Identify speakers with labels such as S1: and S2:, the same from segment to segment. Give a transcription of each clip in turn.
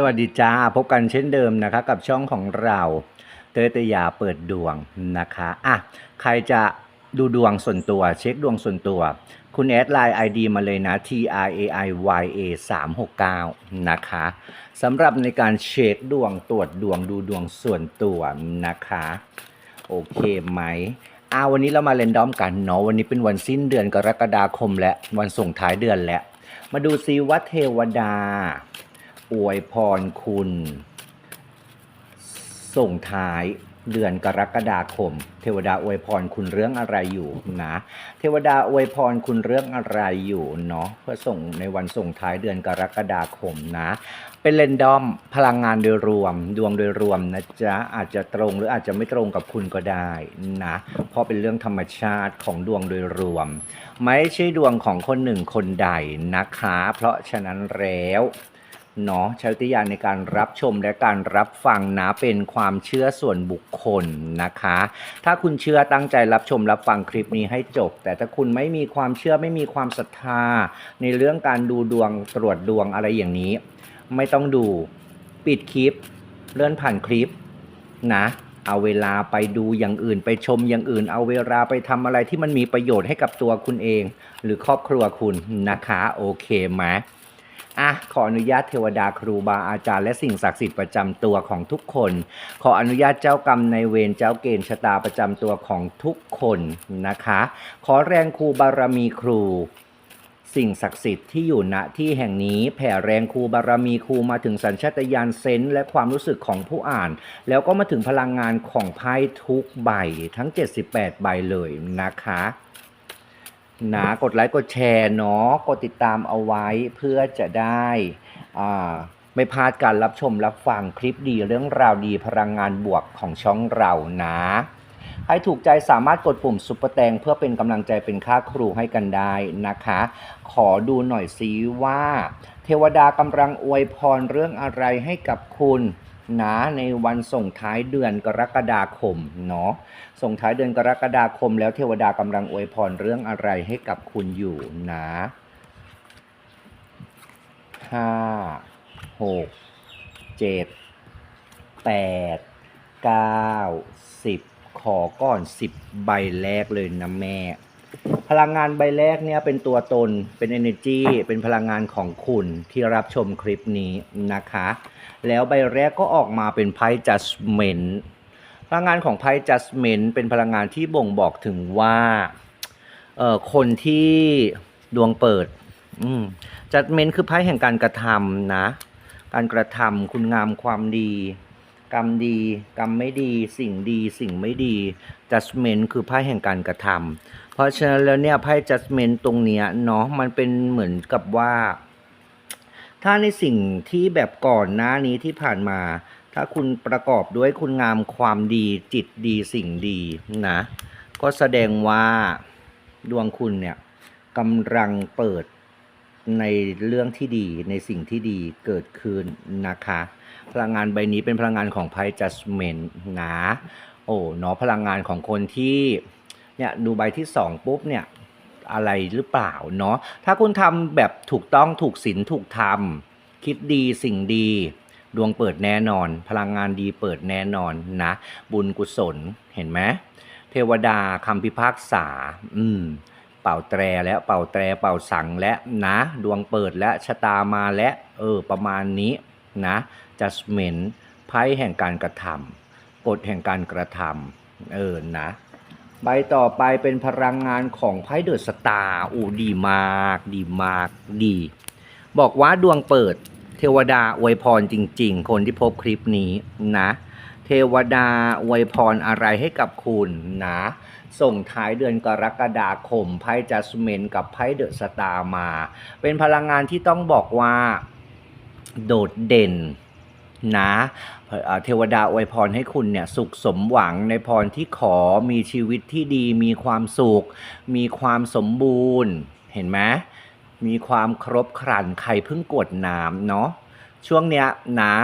S1: สวัสดีจ้า พบกันเช่นเดิมนะคะ กับช่องของเราเตยตยาเปิดดวงนะคะอะใครจะดูดวงส่วนตัว เช็คดวงส่วนตัว คุณแอดไลน์ ID มาเลยนะ T R A I Y A 3 6 9นะคะสำหรับในการเช็คดวงตรวจดวงดูดวงส่วนตัวนะคะ โอเคไหมอ่าวันนี้เรามาเรนดอมกันเนาะวันนี้เป็นวันสิ้นเดือนกรกฎาคมและวันส่งท้ายเดือนแล้ว มาดูซิว่าเทวดา อวยพรคุณ ส่งท้ายเดือนกรกฎาคม เทวดาอวยพรคุณเรื่องอะไรอยู่นะเทวดาอวยพรคุณเรื่องอะไรอยู่เนาะเพื่อส่งในวันส่งท้ายเดือนกรกฎาคมนะ เป็นเรนดอมพลังงานโดยรวม ดวงโดยรวมนะจ๊ะอาจจะตรงหรืออาจจะไม่ตรงกับคุณก็ได้นะเพราะเป็นเรื่องธรรมชาติของดวงโดยรวม ไม่ใช่ดวงของคนหนึ่งคนใดนะคะ เพราะฉะนั้นแล้ว เนาะใช้วิทยาในการรับชมและการรับฟังนะเป็นความเชื่อส่วนบุคคลนะคะ ถ้าคุณเชื่อตั้งใจรับชมรับฟังคลิปนี้ให้จบ แต่ถ้าคุณไม่มีความเชื่อไม่มีความศรัทธา ในเรื่องการดูดวงตรวจดวงอะไรอย่างนี้ ไม่ต้องดูปิดคลิป เลื่อนผ่านคลิปนะเอาเวลาไปดูอย่างอื่นไปชมอย่างอื่น เอาเวลาไปทำอะไรที่มันมีประโยชน์ให้กับตัวคุณเอง หรือครอบครัวคุณนะคะ โอเคไหม อะขออนุญาตเทวดาครูบาอาจารย์และสิ่งศักดิ์สิทธิ์ประจำตัวของทุกคน ขออนุญาตเจ้ากรรมในเวรเจ้าเกณฑ์ชะตาประจำตัวของทุกคนนะคะ ขอแรงครูบารมีครู สิ่งศักดิ์สิทธิ์ที่อยู่ณที่แห่งนี้แผ่แรงครูบารมีครูมาถึงสัญชาตญาณเซนส์และความรู้สึกของผู้อ่าน แล้วก็มาถึงพลังงานของไพ่ทุกใบทั้ง 78 ใบเลยนะคะ นะกดไลค์กดแชร์เนาะกดติดตามเอาไว้เพื่อจะได้อ่าไม่พลาดการรับชมรับฟังคลิปดีเรื่องราวดีพลังงานบวกของช่องเรานะใครถูกใจสามารถกดปุ่มซุปเปอร์แตงเพื่อเป็นกำลังใจเป็นค่าครูให้กันได้นะคะ ขอดูหน่อยซิว่า เทวดากำลังอวยพรเรื่องอะไรให้กับคุณ นะในวันส่งท้ายเดือนกรกฎาคมเนาะส่งท้ายเดือนกรกฎาคม แล้วเทวดากำลังอวยพรเรื่องอะไรให้กับคุณอยู่นะห้าหกเจ็ดแปดเก้าสิบขอก่อนสิบใบแรกเลยนะแม่ พลังงานใบแรกเนี่ยเป็นตัวตนเป็น energy เป็นพลังงานของคุณที่รับชมคลิปนี้นะคะ แล้วใบแรกก็ออกมาเป็นไพ่ judgment พลังงานของไพ่ judgment เป็นพลังงานที่บ่งบอกถึงว่าเอ่อคนที่ดวงเปิดอืม judgment คือไพ่แห่งการกระทำนะ การกระทำคุณงามความดีกรรมดี กรรมไม่ดี สิ่งดี สิ่งไม่ดี judgment คือไพ่แห่งการกระทำ เพราะฉะนั้นแล้วเนี่ยไพ่ judgment ตรงเนี้ยเนาะมันเป็นเหมือนกับว่า ถ้าในสิ่งที่แบบก่อนหน้านี้ที่ผ่านมา ถ้าคุณประกอบด้วยคุณงามความดีจิตดีสิ่งดีนะ ก็แสดงว่าดวงคุณเนี่ยกำลังเปิดในเรื่องที่ดีในสิ่งที่ดีเกิดขึ้นนะคะ พลังงานใบนี้เป็นพลังงานของไพ่ judgment นะโอ้เนาะพลังงานของคนที่ เนี่ยดูใบที่สองปุ๊บเนี่ยอะไรหรือเปล่าเนาะถ้าคุณทำแบบถูกต้องถูกศีลถูกธรรม คิดดีสิ่งดี ดวงเปิดแน่นอน พลังงานดีเปิดแน่นอนนะ บุญกุศลเห็นไหมเทวดาคำพิพากษา อืม เป่าแตรแล้วเป่าแตรเป่าสังและนะ ดวงเปิดและชะตามาและเออ ประมาณนี้นะ judgment ไพ่แห่งการกระทำกฎแห่งการกระทำเออนะ ใบต่อไปเป็นพลังงานของไพ่เดอะสตาร์อูดีมาก ดีมาก ดี บอกว่าดวงเปิด เทวดาอวยพรจริง ๆ คนที่พบคลิปนี้นะ เทวดาอวยพรอะไรให้กับคุณนะ ส่งท้ายเดือนกรกฎาคมไพ่จัสเมนกับไพ่เดอะสตาร์มา เป็นพลังงานที่ต้องบอกว่า โดดเด่น นะเทวดาอวยพรให้คุณเนี่ยสุขสมหวังในพรที่ขอมีชีวิตที่ดี มีความสุข มีความสมบูรณ์ เห็นไหมมีความครบครันใครเพิ่งกรวดน้ำเนาะช่วงเนี้ยนะ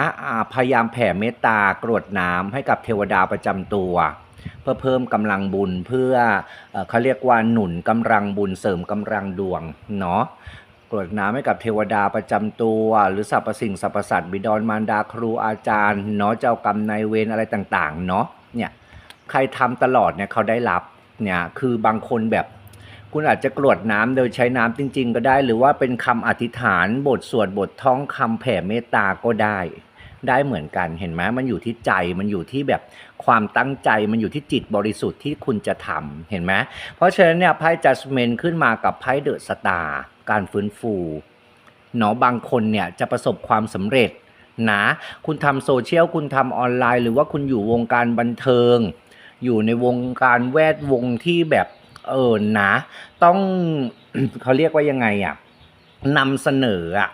S1: พยายามแผ่เมตตากรวดน้ำให้กับเทวดาประจำตัว เพื่อเพิ่มกำลังบุญเพื่อเอ่อเขาเรียกว่าหนุนกำลังบุญเสริมกำลังดวงเนาะ รวดน้ำให้กับเทวดาประจำตัว หรือสรรพสิ่งสรรพสัตว์บิดรมารดาครูอาจารย์เนาะเจ้ากรรมนายเวรอะไรต่างๆเนาะเนี่ยใครทำตลอดเนี่ยเขาได้รับเนี่ยคือบางคนแบบ คุณอาจจะกรวดน้ำโดยใช้น้ำจริง ๆ ก็ได้ หรือว่าเป็นคำอธิษฐานบทสวดบทท่องคำแผ่เมตตาก็ได้ได้เหมือนกันเห็นไหมมันอยู่ที่ใจมันอยู่ที่แบบความตั้งใจมันอยู่ที่จิตบริสุทธิ์ที่คุณจะทำเห็นไหมเพราะฉะนั้นเนี่ยไพ่ judgment ขึ้นมากับไพ่เดอะสตาร์ การฟื้นฟูเนาะบางคนเนี่ยจะประสบความสำเร็จนะคุณทำโซเชียลคุณทำออนไลน์ หรือว่าคุณอยู่วงการบันเทิง อยู่ในวงการแวดวงที่แบบเออนะ ต้องเขาเรียกว่ายังไงอะ นำเสนออะ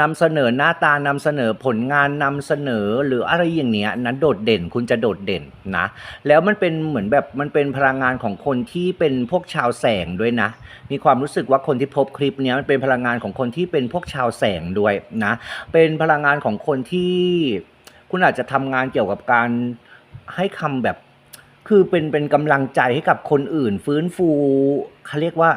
S1: นำเสนอหน้าตานำเสนอผลงานนำเสนอหรืออะไรอย่างเนี้ยนะโดดเด่นคุณจะโดดเด่นนะ แล้วมันเป็นเหมือนแบบมันเป็นพลังงานของคนที่เป็นพวกชาวแสงด้วยนะ มีความรู้สึกว่าคนที่พบคลิปเนี้ยมันเป็นพลังงานของคนที่เป็นพวกชาวแสงด้วยนะ เป็นพลังงานของคนที่คุณอาจจะทำงานเกี่ยวกับการให้คำแบบคือเป็นเป็นกำลังใจให้กับคนอื่น ฟื้นฟูเขาเรียกว่า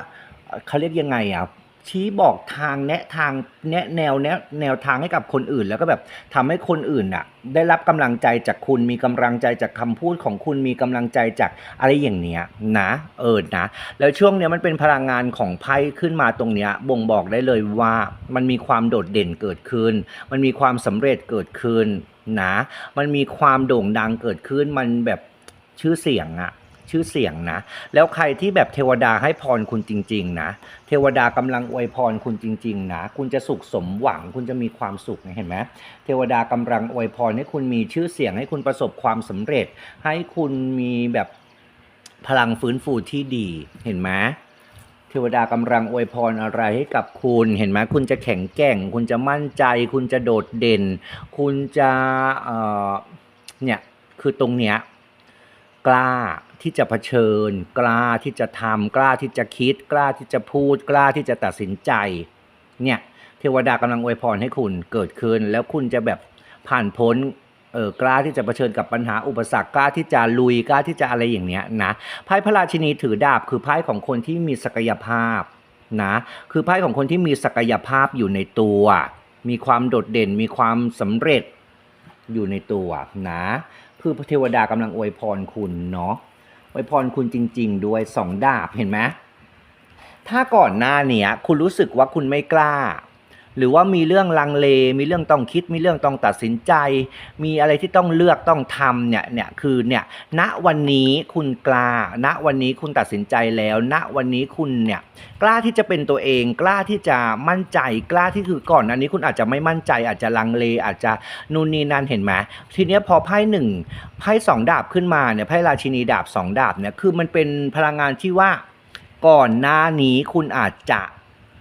S1: เอ่อเขาเรียกยังไงอะ ชี้บอกทางแนะทางแนะแนวแนะแนวทางให้กับคนอื่น แล้วก็แบบทำให้คนอื่นอะ ได้รับกำลังใจจากคุณมีกำลังใจจากคำพูดของคุณมีกำลังใจจากอะไรอย่างเนี้ยนะเออนะ แล้วช่วงเนี้ยมันเป็นพลังงานของไพ่ขึ้นมาตรงเนี้ยบ่งบอกได้เลยว่ามันมีความโดดเด่นเกิดขึ้น มันมีความสำเร็จเกิดขึ้นนะ มันมีความโด่งดังเกิดขึ้นมันแบบชื่อเสียงอะ ชื่อเสียงนะ แล้วใครที่แบบเทวดาให้พรคุณจริง ๆ นะ เทวดากำลังอวยพรคุณจริง ๆ นะ คุณจะสุขสมหวัง คุณจะมีความสุขเห็นไหมเทวดากำลังอวยพรให้คุณมีชื่อเสียงให้คุณประสบความสำเร็จ ให้คุณมีแบบพลังฟื้นฟูที่ดีเห็นไหมเทวดากำลังอวยพรอะไรให้กับคุณเห็นไหมคุณจะแข็งแกร่ง คุณจะมั่นใจ คุณจะโดดเด่น คุณจะเอ่อเนี่ยคือตรงเนี้ย กล้าที่จะเผชิญ กล้าที่จะทำกล้าที่จะคิด กล้าที่จะพูด กล้าที่จะตัดสินใจ เนี่ยเทวดากำลังอวยพรให้คุณเกิดขึ้น แล้วคุณจะแบบผ่านพ้นเออกล้าที่จะเผชิญกับปัญหาอุปสรรคกล้าที่จะลุยกล้าที่จะอะไรอย่างเนี้ยนะไพ่พระราชินีถือดาบคือไพ่ของคนที่มีศักยภาพนะคือไพ่ของคนที่มีศักยภาพอยู่ในตัว มีความโดดเด่นมีความสำเร็จอยู่ในตัวนะ คือเทวดากำลังอวยพรคุณเนาะอวยพรคุณจริง ๆ ด้วยสองดาบเห็นไหมถ้าก่อนหน้าเนี้ยคุณรู้สึกว่าคุณไม่กล้า หรือว่ามีเรื่องลังเล มีเรื่องต้องคิด มีเรื่องต้องตัดสินใจ มีอะไรที่ต้องเลือกต้องทำเนี่ยเนี่ยคือเนี่ยณวันนี้คุณกล้า ณวันนี้คุณตัดสินใจแล้ว ณวันนี้คุณเนี่ยกล้าที่จะเป็นตัวเอง กล้าที่จะมั่นใจ กล้าที่คือก่อนอันนี้คุณอาจจะไม่มั่นใจ อาจจะลังเล อาจจะนู่นนี่นั่นเห็นไหมทีเนี้ยพอไพ่หนึ่งไพ่สองดาบขึ้นมาเนี่ยไพ่ราชินีดาบสองดาบเนี่ยคือมันเป็นพลังงานที่ว่าก่อนหน้านี้คุณอาจจะ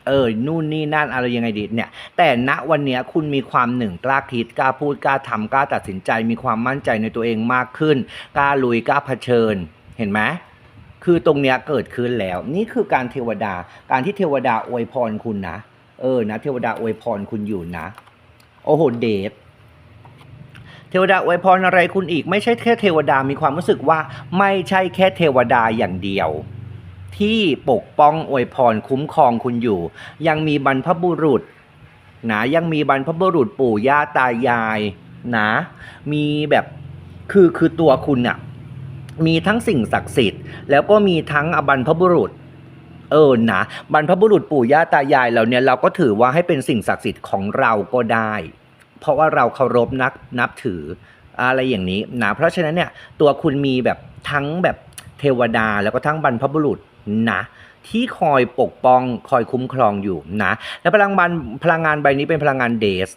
S1: เออนู่นนี่นั่นอะไรยังไงดีเนี่ยแต่ณวันนี้คุณมีความหนึ่งกล้าคิดกล้าพูดกล้าทำกล้าตัดสินใจ มีความมั่นใจในตัวเองมากขึ้นกล้าลุยกล้าเผชิญ เห็นไหมคือตรงเนี้ยเกิดขึ้นแล้ว นี่คือการเทวดา การที่เทวดาอวยพรคุณนะ เออนะ เทวดาอวยพรคุณอยู่นะ โอ้โหเดทเทวดาอวยพรอะไรคุณอีก ไม่ใช่แค่เทวดามีความรู้สึกว่า ไม่ใช่แค่เทวดาอย่างเดียว ที่ปกป้องอวยพรคุ้มครองคุณอยู่ ยังมีบรรพบุรุษนะยังมีบรรพบุรุษปู่ย่าตายายนะมีแบบคือคือตัวคุณอะมีทั้งสิ่งศักดิ์สิทธิ์ แล้วก็มีทั้งอบรรพบุรุษ เออนะบรรพบุรุษปู่ย่าตายายเราเนี่ยเราก็ถือว่าให้เป็นสิ่งศักดิ์สิทธิ์ของเราก็ได้ เพราะว่าเราเคารพนักนับถืออะไรอย่างนี้นะเพราะฉะนั้นเนี่ยตัวคุณมีแบบทั้งแบบเทวดาแล้วก็ทั้งบรรพบุรุษ นะที่คอยปกป้องคอยคุ้มครองอยู่นะและพลังงานพลังงานใบนี้เป็นพลังงานเดส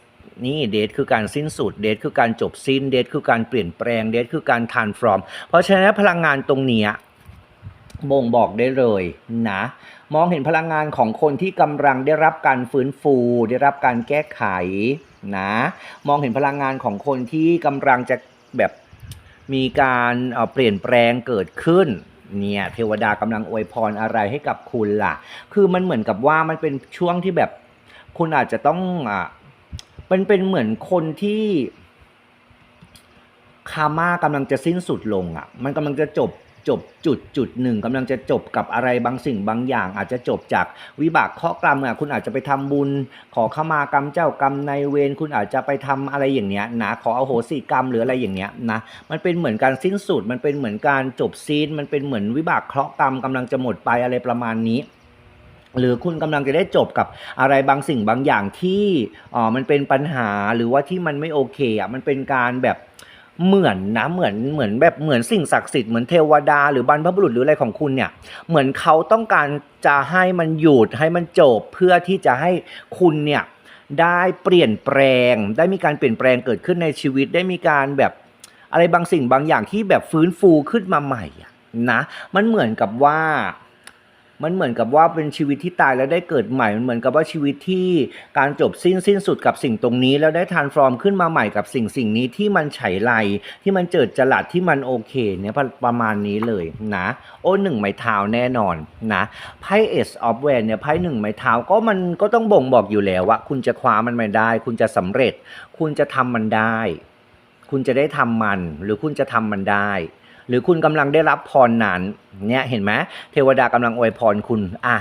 S1: นี่เดทคือการสิ้นสุดเดทคือการจบสิ้นเดทคือการเปลี่ยนแปลงเดทคือการทานฟร์มเพราะฉะนั้นพลังงานตรงเนี้ยบ่งบอกได้เลยนะ มองเห็นพลังงานของคนที่กำลังได้รับการฟื้นฟู ได้รับการแก้ไขนะ มองเห็นพลังงานของคนที่กำลังจะแบบมีการเอ่อเปลี่ยนแปลงเกิดขึ้น เนี่ยเทวดากำลังอวยพรอะไรให้กับคุณล่ะ คือมันเหมือนกับว่ามันเป็นช่วงที่แบบคุณอาจจะต้องอะมันเป็นเหมือนคนที่คาม่ากำลังจะสิ้นสุดลงอะ มันกำลังจะจบ จบจุดจุดหนึ่งกำลังจะจบกับอะไรบางสิ่งบางอย่าง อาจจะจบจากวิบากเคราะห์กรรมอะคุณอาจจะไปทำบุญ ขอขมากรรมเจ้ากรรมนายเวรคุณอาจจะไปทำอะไรอย่างเนี้ยนะขออโหสิกรรมหรืออะไรอย่างเนี้ยนะมันเป็นเหมือนการสิ้นสุดมันเป็นเหมือนการจบซีนมันเป็นเหมือนวิบากเคราะห์กรรมกำลังจะหมดไปอะไรประมาณนี้หรือคุณกำลังจะได้จบกับอะไรบางสิ่งบางอย่างที่อ๋อมันเป็นปัญหาหรือว่าที่มันไม่โอเคอะมันเป็นการแบบ เหมือนนะเหมือนเหมือนแบบเหมือนสิ่งศักดิ์สิทธิ์เหมือนเทวดาหรือบรรพบุรุษหรืออะไรของคุณเนี่ยเหมือนเขาต้องการจะให้มันหยุดให้มันจบเพื่อที่จะให้คุณเนี่ยได้เปลี่ยนแปลง ได้มีการเปลี่ยนแปลงเกิดขึ้นในชีวิตได้มีการแบบอะไรบางสิ่งบางอย่างที่แบบฟื้นฟูขึ้นมาใหม่อะนะมันเหมือนกับว่า มันเหมือนกับว่าเป็นชีวิตที่ตายแล้วได้เกิดใหม่ มันเหมือนกับว่าชีวิตที่การจบสิ้นสิ้นสุดกับสิ่งตรงนี้ แล้วได้ทานฟอร์มขึ้นมาใหม่กับสิ่งสิ่งนี้ที่มันไฉไลที่มันเจิดจรัสที่มันโอเคเนี่ยประประมาณนี้เลยนะโอ้หนึ่งไม้เท้าแน่นอนนะไพ่เอสออฟแวนเนี่ยไพ่หนึ่งไม้เท้าก็มันก็ต้องบ่งบอกอยู่แล้วว่า คุณจะคว้ามันมาได้ คุณจะสำเร็จ คุณจะทำมันได้ คุณจะได้ทำมัน หรือคุณจะทำมันได้ หรือคุณกำลังได้รับพรนั้นเนี่ยเห็นไหมเทวดากำลังอวยพรคุณอะ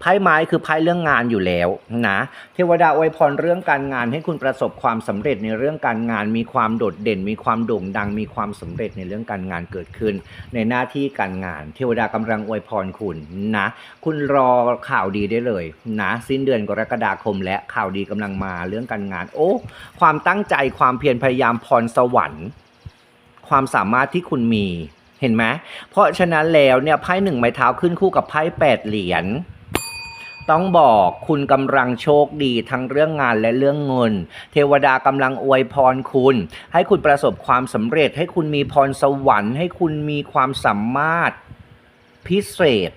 S1: ไพ่ไม้คือไพ่เรื่องงานอยู่แล้วนะเทวดาอวยพรเรื่องการงานให้คุณประสบความสำเร็จในเรื่องการงาน มีความโดดเด่น มีความโด่งดัง มีความสำเร็จในเรื่องการงานเกิดขึ้น ในหน้าที่การงาน เทวดากำลังอวยพรคุณนะคุณรอข่าวดีได้เลยนะสิ้นเดือนกรกฎาคมและข่าวดีกำลังมาเรื่องการงาน โอ้ความตั้งใจความเพียรพยายามพรสวรรค์ ความสามารถที่คุณมีเห็นไหมเพราะฉะนั้นแล้วเนี่ยไพ่หนึ่งไม้เท้าขึ้นคู่กับไพ่แปดเหรียญต้องบอกคุณกำลังโชคดีทั้งเรื่องงานและเรื่องเงิน เทวดากำลังอวยพรคุณ ให้คุณประสบความสำเร็จ ให้คุณมีพรสวรรค์ ให้คุณมีความสามารถพิเศษ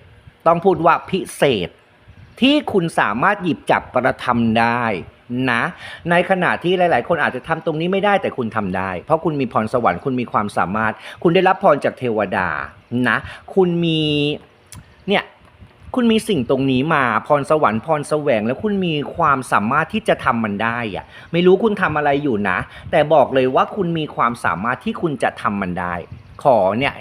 S1: ต้องพูดว่าพิเศษ ที่คุณสามารถหยิบจับกระทำได้ นะ ในขณะที่หลาย ๆ คนอาจจะทำตรงนี้ไม่ได้แต่คุณทำได้ เพราะคุณมีพรสวรรค์คุณมีความสามารถ คุณได้รับพรจากเทวดานะ คุณมีเนี่ยคุณมีสิ่งตรงนี้มาพรสวรรค์พรแสวงแล้วคุณมีความสามารถที่จะทำมันได้อะไม่รู้คุณทำอะไรอยู่นะ แต่บอกเลยว่าคุณมีความสามารถที่คุณจะทำมันได้ ขอเนี่ย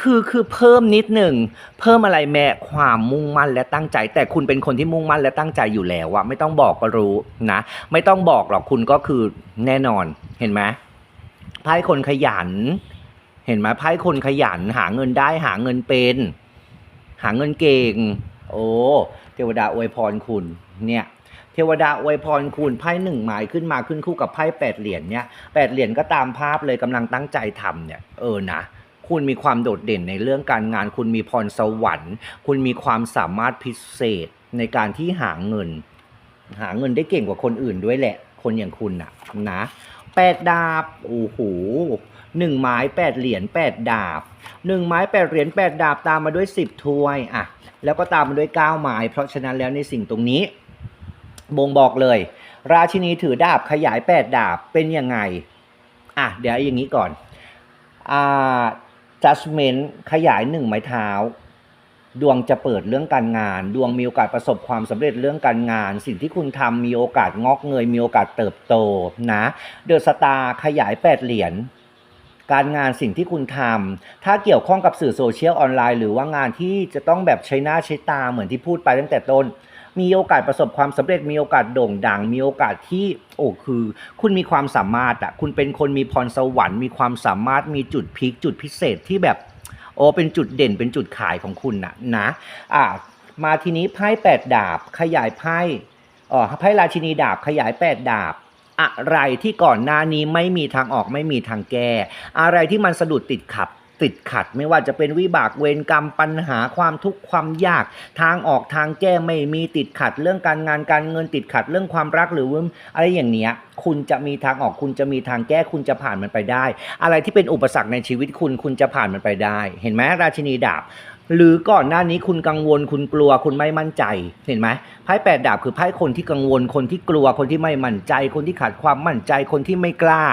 S1: คือคือเพิ่มนิดหนึ่งเพิ่มอะไรแม่ความมุ่งมั่นและตั้งใจ แต่คุณเป็นคนที่มุ่งมั่นและตั้งใจอยู่แล้วอะไม่ต้องบอกก็รู้นะ ไม่ต้องบอกหรอกคุณก็คือแน่นอนเห็นไหมไพ่คนขยัน เห็นไหมไพ่คนขยัน หาเงินได้หาเงินเป็น หาเงินเก่ง โอ้เทวดาอวยพรคุณเนี่ยเทวดาอวยพรคุณไพ่หนึ่งหมายขึ้นมาขึ้นคู่กับไพ่แปดเหรียญเนี่ยแปดเหรียญก็ตามภาพเลยกำลังตั้งใจทำเนี่ยเออนะ คุณมีความโดดเด่นในเรื่องการงาน คุณมีพรสวรรค์ คุณมีความสามารถพิเศษในการที่หาเงิน หาเงินได้เก่งกว่าคนอื่นด้วยแหละ คนอย่างคุณนะนะแปดดาบโอ้โหหนึ่งไม้แปดเหรียญแปดดาบหนึ่งไม้แปดเหรียญแปดดาบตามมาด้วยสิบถ้วยอะแล้วก็ตามมาด้วยเก้าไม้เพราะฉะนั้นแล้วในสิ่งตรงนี้บ่งบอกเลย ราชินีถือดาบขยายแปดดาบเป็นยังไงอะเดี๋ยวอย่างนี้ก่อนอ่า judgment ขยายหนึ่งไม้เท้า ดวงจะเปิดเรื่องการงาน ดวงมีโอกาสประสบความสำเร็จเรื่องการงาน สิ่งที่คุณทำมีโอกาสงอกเงยมีโอกาสเติบโตนะเดอะสตาร์ขยายแปดเหรียญการงานสิ่งที่คุณทำถ้าเกี่ยวข้องกับสื่อโซเชียลออนไลน์หรือว่างานที่จะต้องแบบใช้หน้าใช้ตาเหมือนที่พูดไปตั้งแต่ต้น มีโอกาสประสบความสำเร็จมีโอกาสโด่งดัง มีโอกาสที่โอ้คือ คุณมีความสามารถอะคุณเป็นคนมีพรสวรรค์มีความสามารถมีจุดพีคจุดพิเศษที่แบบโอ้เป็นจุดเด่นเป็นจุดขายของคุณนะนะอ่ามาทีนี้ไพ่แปดดาบขยายไพ่อ๋อไพ่ราชินีดาบขยายแปดดาบอะไรที่ก่อนหน้านี้ไม่มีทางออกไม่มีทางแก้ อะไรที่มันสะดุดติดขับ ติดขัด ไม่ว่าจะเป็นวิบากเวรกรรมปัญหาความทุกข์ความยาก ทางออกทางแก้ไม่มีติดขัด เรื่องการงานการเงินติดขัด เรื่องความรักหรือว่าอะไรอย่างเนี้ยคุณจะมีทางออกคุณจะมีทางแก้คุณจะผ่านมันไปได้ อะไรที่เป็นอุปสรรคในชีวิตคุณคุณจะผ่านมันไปได้ เห็นไหมราชินีดาบหรือก่อนหน้านี้คุณกังวลคุณกลัวคุณไม่มั่นใจเห็นไหมไพ่แปดดาบคือไพ่คนที่กังวลคนที่กลัวคนที่ไม่มั่นใจ คนที่ขาดความมั่นใจคนที่ไม่กล้า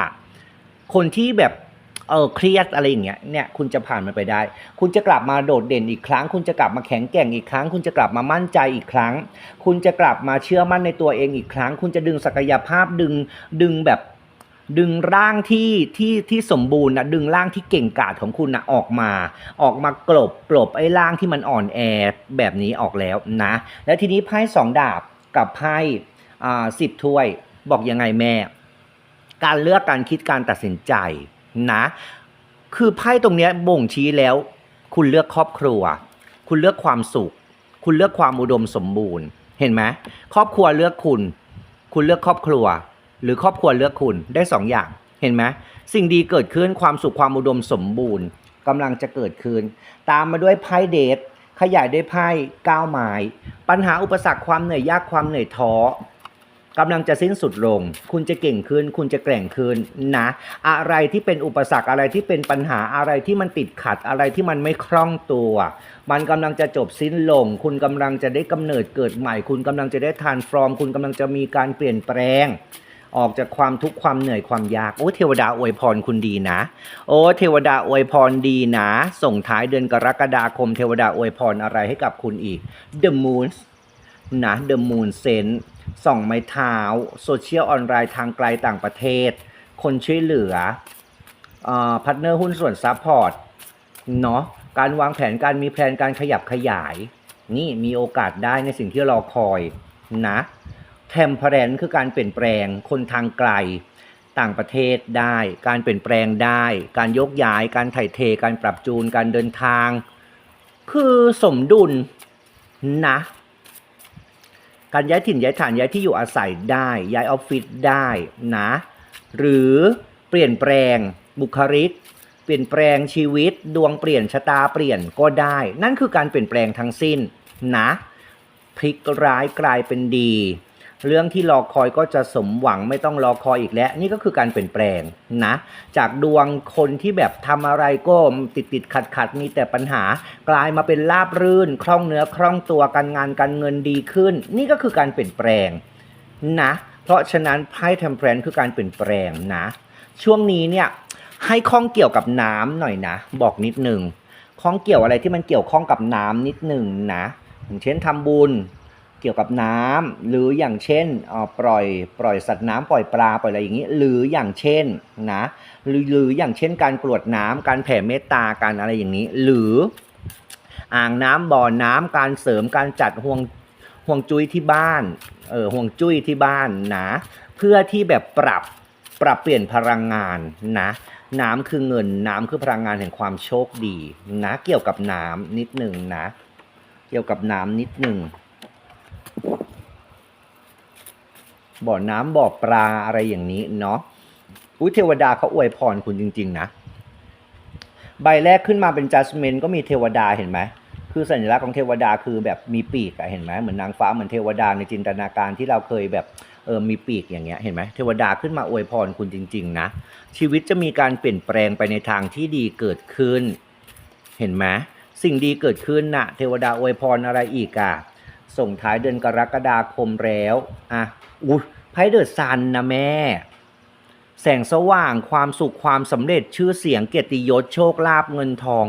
S1: คนที่แบบ เออเครียดอะไรอย่างเงี้ยเนี่ยคุณจะผ่านมันไปได้ คุณจะกลับมาโดดเด่นอีกครั้ง คุณจะกลับมาแข็งแกร่งอีกครั้ง คุณจะกลับมามั่นใจอีกครั้ง คุณจะกลับมาเชื่อมั่นในตัวเองอีกครั้ง คุณจะดึงศักยภาพดึงดึงแบบดึงร่างที่ที่ที่สมบูรณ์นะดึงร่างที่เก่งกาจของคุณนะออกมา ออกมากลบกลบไอ้ร่างที่มันอ่อนแอแบบนี้ออกแล้วนะ แล้วทีนี้ไพ่สองดาบกับไพ่อ่าสิบถ้วยบอกยังไงแม่ การเลือกการคิดการตัดสินใจ นะ คือไพ่ตรงนี้บ่งชี้แล้ว คุณเลือกครอบครัว คุณเลือกความสุข คุณเลือกความอุดมสมบูรณ์ เห็นไหมครอบครัวเลือกคุณ คุณเลือกครอบครัว หรือครอบครัวเลือกคุณได้สองอย่างเห็นไหมสิ่งดีเกิดขึ้นความสุขความอุดมสมบูรณ์กำลังจะเกิดขึ้น ตามมาด้วยไพ่เดทขยายด้วยไพ่ก้าวไม้ปัญหาอุปสรรคความเหนื่อยยากความเหนื่อยท้อ กำลังจะสิ้นสุดลง คุณจะเก่งขึ้น คุณจะแกร่งขึ้นนะ อะไรที่เป็นอุปสรรคอะไรที่เป็นปัญหาอะไรที่มันติดขัดอะไรที่มันไม่คล่องตัว มันกำลังจะจบสิ้นลง คุณกำลังจะได้กำเนิดเกิดใหม่ คุณกำลังจะได้ทานฟร์มคุณกำลังจะมีการเปลี่ยนแปลง ออกจากความทุกข์ความเหนื่อยความยาก โอ้เทวดาอวยพรคุณดีนะ โอ้เทวดาอวยพรดีนะ ส่งท้ายเดือนกรกฎาคม เทวดาอวยพรอะไรให้กับคุณอีก The Moon นะ The Moon Sense ส่องไม้เท้า โซเชียลออนไลน์ทางไกลต่างประเทศ คนช่วยเหลือพัฒเนอร์หุ้นส่วนซัพพอร์ตเนาะการวางแผนการมีแผนการขยับขยาย นี่มีโอกาสได้ในสิ่งที่รอคอยนะเทมเพ r รนคือการเปลี่ยนแปลงคนทางไกล ต่างประเทศได้ การเปลี่ยนแปลงได้ การยกย้าย การถ่ายเท การปรับจูน การเดินทาง คือสมดุลนะ การย้ายถิ่นย้ายฐานย้ายที่อยู่อาศัยได้ ย้ายออฟฟิศได้นะหรือเปลี่ยนแปลงบุคลิก เปลี่ยนแปลงชีวิต ดวงเปลี่ยนชะตาเปลี่ยนก็ได้ นั่นคือการเปลี่ยนแปลงทั้งสิ้นนะพลิกร้ายกลายเป็นดี เรื่องที่รอคอยก็จะสมหวังไม่ต้องรอคอยอีกแล้ว นี่ก็คือการเปลี่ยนแปลงนะ จากดวงคนที่แบบทำอะไรก็ติดติดขัดขัดมีแต่ปัญหา กลายมาเป็นราบรื่น คล่องเนื้อคล่องตัวการงานการเงินดีขึ้น นี่ก็คือการเปลี่ยนแปลงนะ เพราะฉะนั้นไพ่เทมเพลนคือการเปลี่ยนแปลงนะ ช่วงนี้เนี่ยให้ข้องเกี่ยวกับน้ำหน่อยนะ บอกนิดหนึ่งข้องเกี่ยวอะไรที่มันเกี่ยวข้องกับน้ำนิดหนึ่งนะอย่างเช่นทำบุญ เกี่ยวกับน้ำหรืออย่างเช่นปล่อยปล่อยสัตว์น้ำปล่อยปลาปล่อยอะไรอย่างนี้ หรืออย่างเช่นนะหรือหรืออย่างเช่น การกรวดน้ำการแผ่เมตตาการอะไรอย่างนี้ หรืออ่างน้ำบ่อน้ำการเสริมการจัดห่วงห่วงจุ้ยที่บ้านเออห่วงจุ้ยที่บ้านนะเพื่อที่แบบปรับปรับเปลี่ยนพลังงานนะน้ำคือเงินน้ำคือพลังงานแห่งความโชคดีนะเกี่ยวกับน้ำนิดหนึ่งนะ เกี่ยวกับน้ำนิดหนึ่ง บ่อน้ำบ่อปลาอะไรอย่างนี้เนาะอุ้ยเทวดาเขาอวยพรคุณจริง ๆ นะ ใบแรกขึ้นมาเป็น judgment ก็มีเทวดาเห็นไหมคือสัญลักษณ์ของเทวดาคือแบบมีปีกอะเห็นไหมเหมือนนางฟ้าเหมือนเทวดาในจินตนาการที่เราเคยแบบเออมีปีกอย่างเงี้ยเห็นไหมเทวดาขึ้นมาอวยพรคุณจริง ๆ นะ ชีวิตจะมีการเปลี่ยนแปลงไปในทางที่ดีเกิดขึ้น เห็นไหมสิ่งดีเกิดขึ้นน่ะ เทวดาอวยพรอะไรอีกอะส่งท้ายเดือนกรกฎาคมแล้วอะ อุ้ยไพ่เดอะซันนะแม่ แสงสว่างความสุขความสำเร็จชื่อเสียงเกียรติยศโชคลาภเงินทอง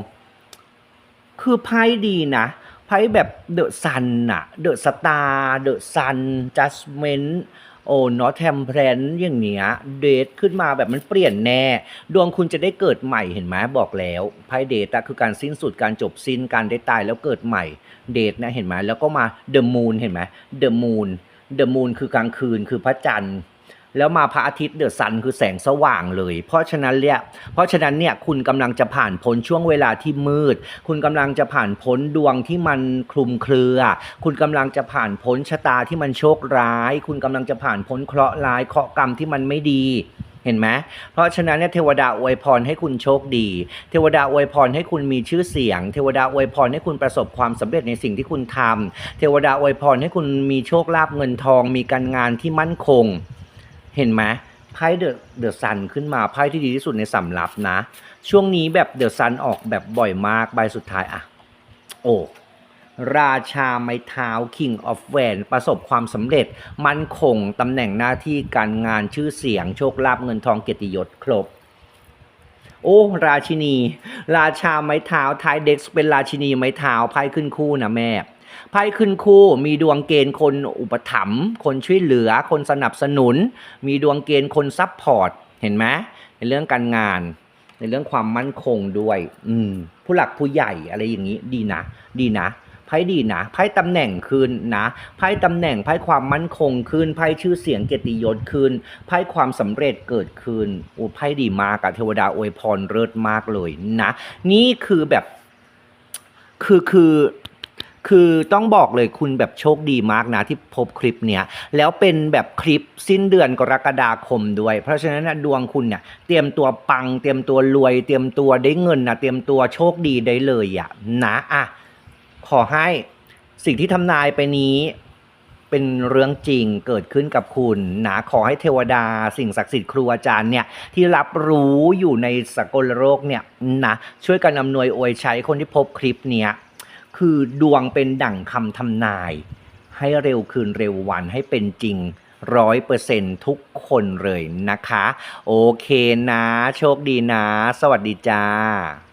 S1: คือไพ่ดีนะไพ่แบบเดอะซันน่ะเดอะสตาร์เดอะซันจัสเมนโอ้นอตแทมเพลนอย่างเนี้ย เดทขึ้นมาแบบมันเปลี่ยนแน่ ดวงคุณจะได้เกิดใหม่เห็นไหมบอกแล้วไพ่เดทอะคือการสิ้นสุดการจบสิ้นการได้ตายแล้วเกิดใหม่ เดทนะเห็นไหมแล้วก็มาเดอะมูนเห็นไหมเดอะมูน เดอะมูนคือกลางคืนคือพระจันทร์ แล้วมาพระอาทิตย์เดอะซันคือแสงสว่างเลย เพราะฉะนั้นเนี่ยเพราะฉะนั้นเนี่ยคุณกำลังจะผ่านพ้นช่วงเวลาที่มืด คุณกำลังจะผ่านพ้นดวงที่มันคลุมเครือ คุณกำลังจะผ่านพ้นชะตาที่มันโชคร้าย คุณกำลังจะผ่านพ้นเคราะห์ร้ายเคราะห์กรรมที่มันไม่ดี เห็นไหมเพราะฉะนั้นเนี่ยเทวดาอวยพรให้คุณโชคดี เทวดาอวยพรให้คุณมีชื่อเสียง เทวดาอวยพรให้คุณประสบความสำเร็จในสิ่งที่คุณทำเทวดาอวยพรให้คุณมีโชคลาภเงินทอง มีการงานที่มั่นคง เห็นไหมไพ่เดอะเดอะซันขึ้นมาไพ่ที่ดีที่สุดในสำรับนะ ช่วงนี้แบบเดอะซันออกแบบบ่อยมากใบสุดท้ายอะโอ้ ราชาไม้เท้า King of w a n ประสบความสำเร็จ มั่นคงตำแหน่งหน้าที่การงานชื่อเสียง โชคลาภเงินทองเกียรติยศครบ โอ้ ราชินี ราชาไม้เท้าท้ายเด็กเป็นราชินีไม้เท้าไพ่ขึ้นคู่นะแม่ไพ่ขึ้นคู่มีดวงเกณฑ์คนอุปถัมภ์คนช่วยเหลือ คนสนับสนุน มีดวงเกณฑ์คนซับพอร์ตเห็นไหมในเรื่องการงาน ในเรื่องความมั่นคงด้วย อืมผู้หลักผู้ใหญ่อะไรอย่างนี้ดีนะ ดีนะ ไพ่ดีนะไพ่ตำแหน่งคืนนะไพ่ตำแหน่งไพ่ความมั่นคงคืนไพ่ชื่อเสียงเกียรติยศคืนไพ่ความสำเร็จเกิดคืนโอ้ไพ่ดีมากอะเทวดาอวยพรเลิศมากเลยนะ นี่คือแบบคือคือคือต้องบอกเลยคุณแบบโชคดีมากนะที่พบคลิปเนี้ยแล้วเป็นแบบคลิปสิ้นเดือนกรกฎาคมด้วย เพราะฉะนั้นนะดวงคุณเนี่ยเตรียมตัวปัง เตรียมตัวรวย เตรียมตัวได้เงินนะเตรียมตัวโชคดีได้เลยอะนะอะ ขอให้สิ่งที่ทำนายไปนี้เป็นเรื่องจริงเกิดขึ้นกับคุณนะขอให้เทวดา สิ่งศักดิ์สิทธิ์ครูอาจารย์เนี่ยที่รับรู้อยู่ในสกลโลกเนี่ยนะช่วยกันอำนวยอวยใช้คนที่พบคลิปเนี้ยคือดวงเป็นดั่งคำทำนาย ให้เร็วคืนเร็ววันให้เป็นจริงร้อยเปอร์เซ็นทุกคนเลยนะคะ โอเคนะ โชคดีนะ สวัสดีจ้า